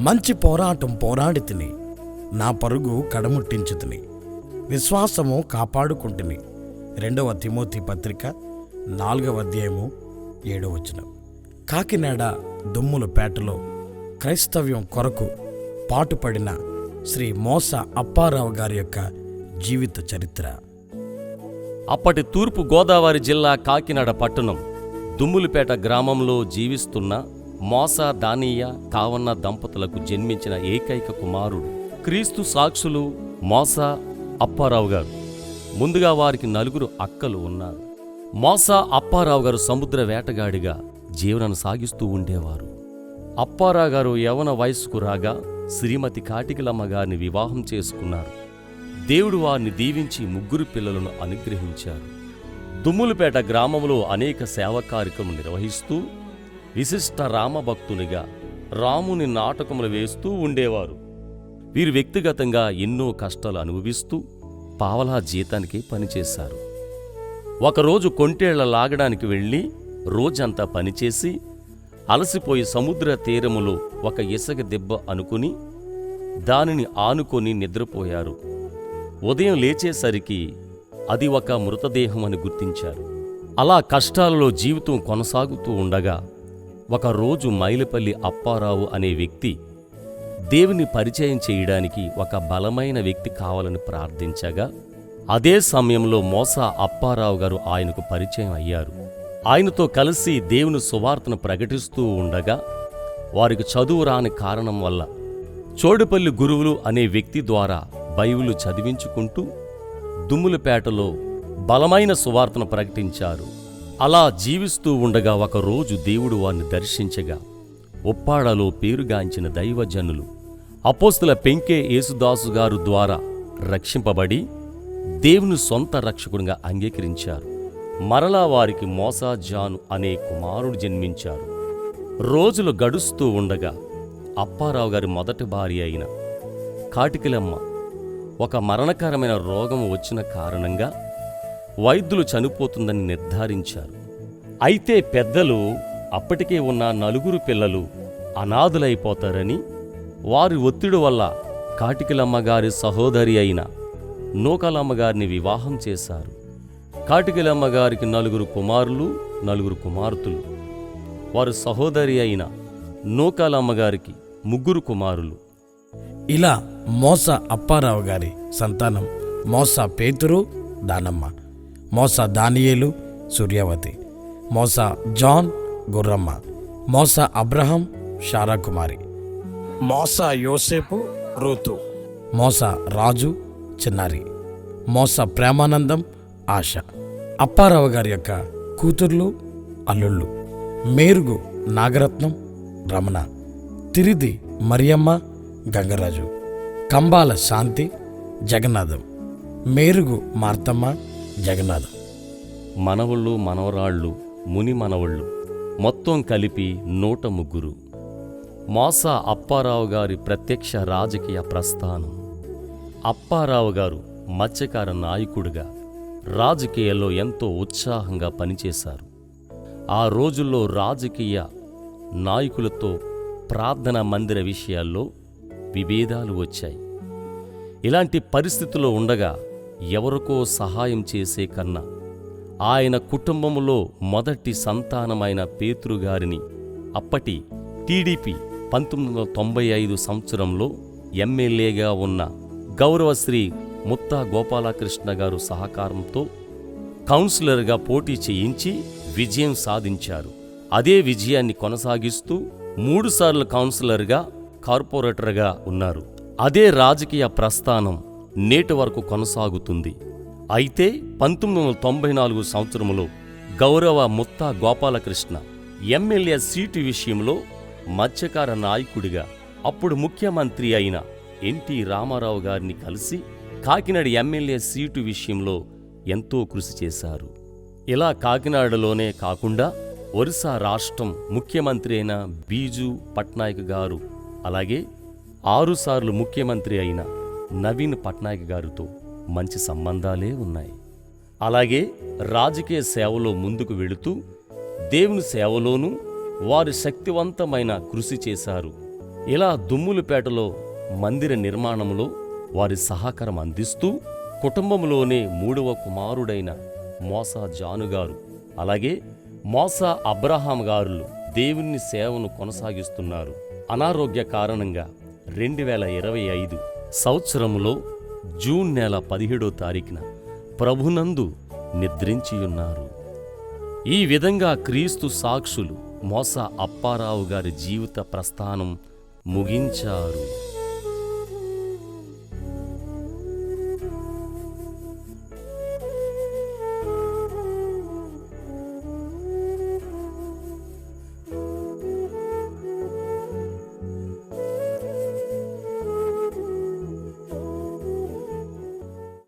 మంచి పోరాటం పోరాడి తిని నా పరుగు కడముట్టించు తిని విశ్వాసము కాపాడుకుంటుని. రెండవ తిమోతి పత్రిక నాలుగవ అధ్యాయము ఏడవ వచనం. కాకినాడ దుమ్ములపేటలో క్రైస్తవ్యం కొరకు పాటుపడిన శ్రీ మోస అప్పారావు గారి యొక్క జీవిత చరిత్ర. అప్పటి తూర్పు గోదావరి జిల్లా కాకినాడ పట్టణం దుమ్ములపేట గ్రామంలో జీవిస్తున్న మోసా దానీయ కావన్న దంపతులకు జన్మించిన ఏకైక కుమారుడు. క్రీస్తు సాక్షులు మోసా అప్పారావు గారు. ముందుగా వారికి నలుగురు అక్కలు ఉన్నారు. మోసా అప్పారావు గారు సముద్ర వేటగాడిగా జీవనం సాగిస్తూ ఉండేవారు. అప్పారావు గారు యవన వయస్సుకు రాగా శ్రీమతి కాటికలమ్మ గారిని వివాహం చేసుకున్నారు. దేవుడు వారిని దీవించి ముగ్గురు పిల్లలను అనుగ్రహించారు. దుమ్ములపేట గ్రామంలో అనేక సేవా కార్యక్రమం నిర్వహిస్తూ విశిష్ట రామభక్తునిగా రాముని నాటకములు వేస్తూ ఉండేవారు. వీరు వ్యక్తిగతంగా ఎన్నో కష్టాలు అనుభవిస్తూ పావలా జీతానికి పనిచేశారు. ఒకరోజు కొంటేళ్ళ లాగడానికి వెళ్ళి రోజంతా పనిచేసి అలసిపోయి సముద్ర తీరములో ఒక ఇసగ దెబ్బ అనుకుని దానిని ఆనుకొని నిద్రపోయారు. ఉదయం లేచేసరికి అది ఒక మృతదేహం అని గుర్తించారు. అలా కష్టాలలో జీవితం కొనసాగుతూ ఉండగా ఒకరోజు మైలపల్లి అప్పారావు అనే వ్యక్తి దేవుని పరిచయం చేయడానికి ఒక బలమైన వ్యక్తి కావాలని ప్రార్థించగా అదే సమయంలో మోసా అప్పారావు గారు ఆయనకు పరిచయం అయ్యారు. ఆయనతో కలిసి దేవుని సువార్తను ప్రకటిస్తూ ఉండగా వారికి చదువు రాని కారణం వల్ల చోడుపల్లి గురువులు అనే వ్యక్తి ద్వారా బైబిలు చదివించుకుంటూ దుమ్ములపేటలో బలమైన సువార్తను ప్రకటించారు. అలా జీవిస్తూ ఉండగా ఒకరోజు దేవుడు వారిని దర్శించగా ఉప్పాడలో పేరుగాంచిన దైవజనులు అపోస్తుల పెంకే యేసుదాసు గారు ద్వారా రక్షింపబడి దేవుని సొంత రక్షకుడిగా అంగీకరించారు. మరలా వారికి మోసా జాను అనే కుమారుడు జన్మించారు. రోజులు గడుస్తూ ఉండగా అప్పారావు గారి మొదటి భార్య అయిన కాటికిలమ్మ ఒక మరణకరమైన రోగం వచ్చిన కారణంగా వైద్యులు చనిపోతుందని నిర్ధారించారు. అయితే పెద్దలు అప్పటికే ఉన్న నలుగురు పిల్లలు అనాథులైపోతారని వారి ఒత్తిడి వల్ల కాటికిలమ్మగారి సహోదరి అయిన నూకలమ్మగారిని వివాహం చేశారు. కాటికిలమ్మగారికి నలుగురు కుమారులు నలుగురు కుమార్తెలు. వారి సహోదరి అయిన నూకాలమ్మగారికి ముగ్గురు కుమారులు. ఇలా మోస అప్పారావు గారి సంతానం మోస పేతురు దానమ్మ. మోస దానియేలు సూర్యవతి మోస జాన్ గుర్రమ్మ మోస అబ్రహం శారాకుమారి మోస యోసేపు రూతు మోస రాజు చిన్నారి మోస ప్రేమానందం ఆశ. అప్పారావు గారి యొక్క కూతుర్లు అల్లుళ్ళు మేరుగు నాగరత్నం రమణ తిరిది మరియమ్మ గంగరాజు కంబాల శాంతి జగన్నాథం మేరుగు మార్తమ్మ జగన్నాథం. మనవళ్ళు మనవరాళ్ళు ముని మనవళ్ళు మొత్తం కలిపి నూట ముగ్గురు. మోసా అప్పారావు గారి ప్రత్యక్ష రాజకీయ ప్రస్థానం. అప్పారావు గారు మత్స్యకార నాయకుడిగా రాజకీయాల్లో ఎంతో ఉత్సాహంగా పనిచేశారు. ఆ రోజుల్లో రాజకీయ నాయకులతో ప్రార్థన మందిర విషయాల్లో విభేదాలు వచ్చాయి. ఇలాంటి పరిస్థితుల్లో ఉండగా ఎవరికో సహాయం చేసే కన్నా ఆయన కుటుంబంలో మొదటి సంతానమైన పేతృగారిని అప్పటి టీడీపీ పంతొమ్మిది వందల తొంభై ఐదు సంవత్సరంలో ఎమ్మెల్యేగా ఉన్న గౌరవశ్రీ ముత్తా గోపాలకృష్ణ గారు సహకారంతో కౌన్సిలర్గా పోటీ చేయించి విజయం సాధించారు. అదే విజయాన్ని కొనసాగిస్తూ మూడుసార్లు కౌన్సిలర్గా కార్పొరేటర్గా ఉన్నారు. అదే రాజకీయ ప్రస్థానం నేటి వరకు కొనసాగుతుంది. అయితే పంతొమ్మిది వందల తొంభై నాలుగు సంవత్సరంలో గౌరవ ముత్తా గోపాలకృష్ణ ఎమ్మెల్యే సీటు విషయంలో మత్స్యకార నాయకుడిగా అప్పుడు ముఖ్యమంత్రి అయిన ఎన్టీ రామారావు గారిని కలిసి కాకినాడ ఎమ్మెల్యే సీటు విషయంలో ఎంతో కృషి చేశారు. ఇలా కాకినాడలోనే కాకుండా ఒరిస్సా రాష్ట్రం ముఖ్యమంత్రి అయిన బీజు పట్నాయక్ గారు అలాగే ఆరుసార్లు ముఖ్యమంత్రి అయిన నవీన్ పట్నాయక్ గారితో మంచి సంబంధాలే ఉన్నాయి. అలాగే రాజకీయ సేవలో ముందుకు వెళుతూ దేవుని సేవలోనూ వారి శక్తివంతమైన కృషి చేశారు. ఇలా దుమ్ములపేటలో మందిర నిర్మాణంలో వారి సహకారం అందిస్తూ కుటుంబంలోనే మూడవ కుమారుడైన మోసా జానుగారు అలాగే మోసా అబ్రహాం గారులు దేవుని సేవను కొనసాగిస్తున్నారు. అనారోగ్య కారణంగా రెండు వేల ఇరవై ఐదు సంవత్సరంలో జూన్ నెల పదిహేడో తారీఖున ప్రభునందు నిద్రించియున్నారు. ఈ విధంగా క్రీస్తు సాక్షులు మోస అప్పారావు గారి జీవిత ప్రస్థానం ముగించారు.